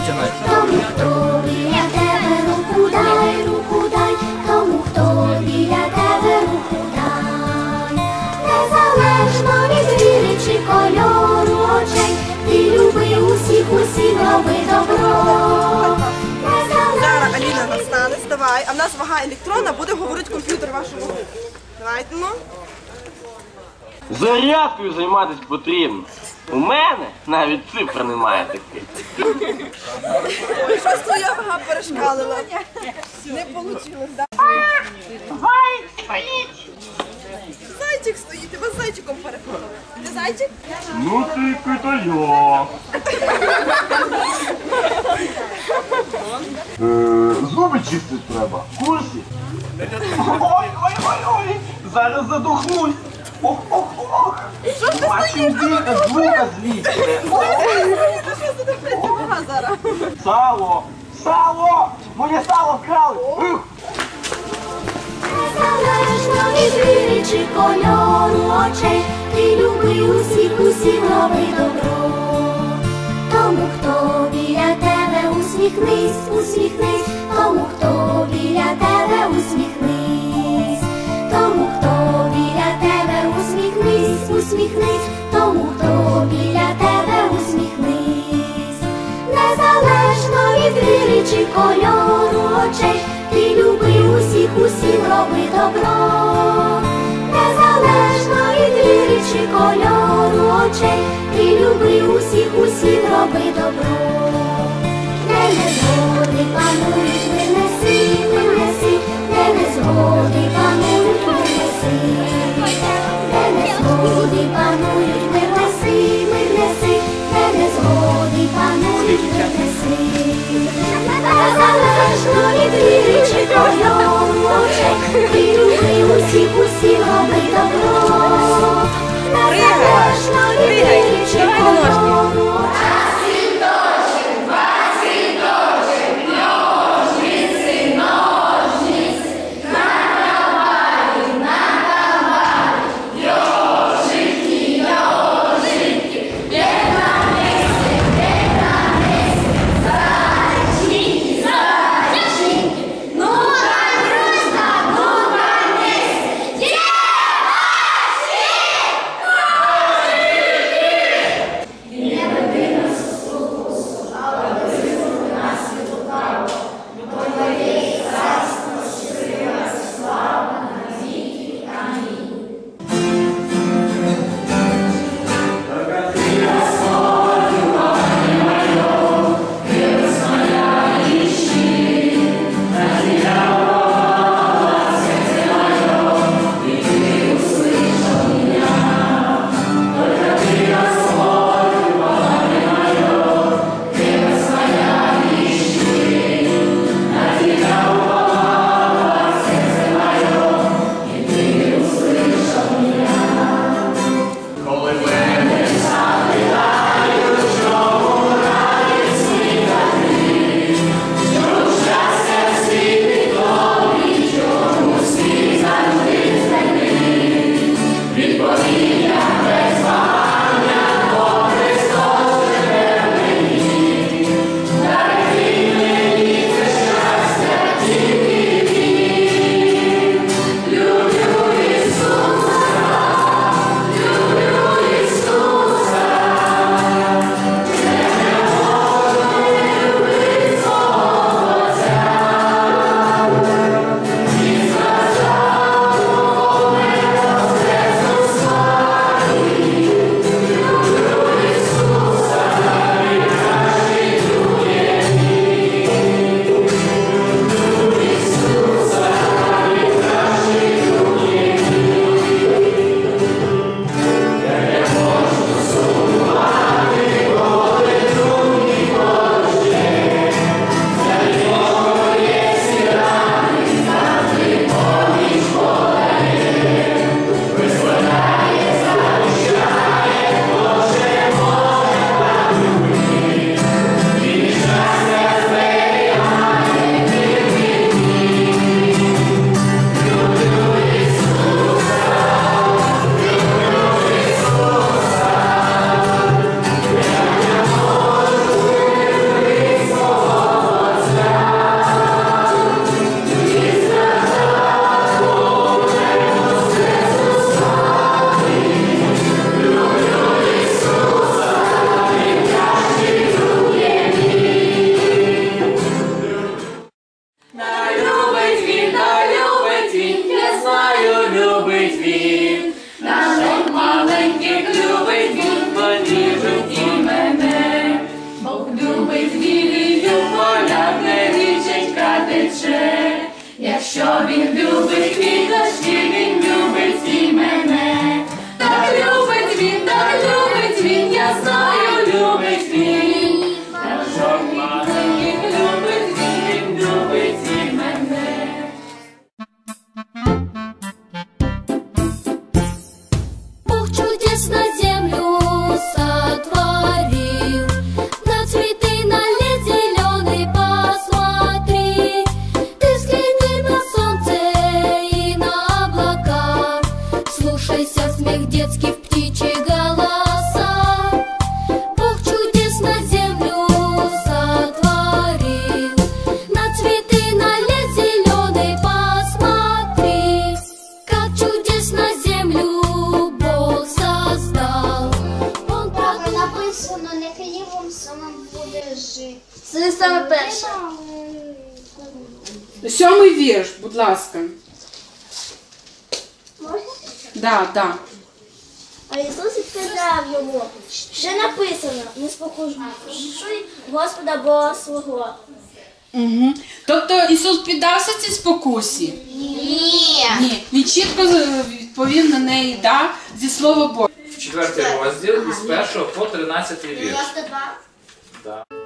все витягнути. Тому хто біля тебе руку дай, руку дай, тому хто біля тебе руку дай. Незалежно від віри чи кольору очей, ти люби усіх, усіх роби добро. Зараз Аліна настане, ставай, а в нас вага електрона, буде говорити комп'ютер вашого. Давайте ну. Зарядкою займатися потрібно. У мене навіть цифр немає таких. Ой, щось твоя вага перешкалила. Не вийшло, да? Зайчик стоїть, тебе з зайчиком переходили. Ти зайчик? Ну ти питаю. Зуби чистити треба. В курсі? Ой, ой, ой, ой. Зараз задохнусь. Ох, ох, ох. Бачив звука звідси. Ти що вага зараз? Сало! Сало! Моє сало вкрали! Ух! Незалежно від віри чи кольору очей, ти люби усіх, усіх роби добро. Тому хто біля тебе усміхнись, усміхнись, тому хто біля тебе усміхнись, усміхнись, тому хто біля тебе усміхнись. Незалежно від віри чи кольору очей, ти люби усіх, усім роби добро. Незалежно від віри чи кольору очей, ти люби усіх, усім роби добро. Це саме перше. Сьомий вірш, будь ласка. Можна? Да, да. А Ісус сказав йому, що написано, не спокушуй Господа Бога свого. Угу. Тобто Ісус піддався цій спокусі? Ні. Ні. Він чітко е, відповів на неї да, зі слова Бога. Четвертий розділ із 1 по 13 вірш. 92. Да.